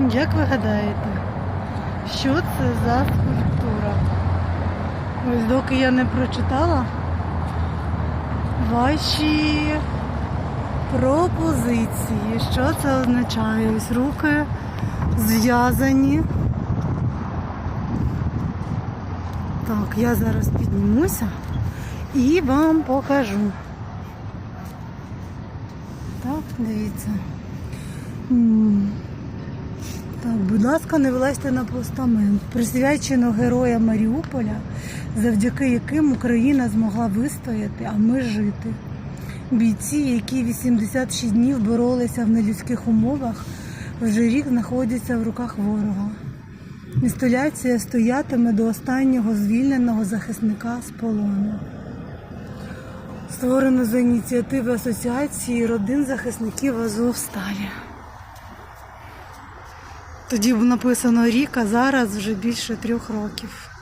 Як ви гадаєте, що це за скульптура? Ось доки я не прочитала ваші пропозиції. Що це означає? Ось руки зв'язані. Так, я зараз піднімуся і вам покажу. Так, дивіться. Так, будь ласка, не вилазьте на постамент. Присвячено героям Маріуполя, завдяки яким Україна змогла вистояти, а ми жити. Бійці, які 86 днів боролися в нелюдських умовах, вже рік знаходяться в руках ворога. Інсталяція стоятиме до останнього звільненого захисника з полону. Створено за ініціативи Асоціації родин захисників Азовсталі. Тоді б написано рік, а зараз вже більше трьох років.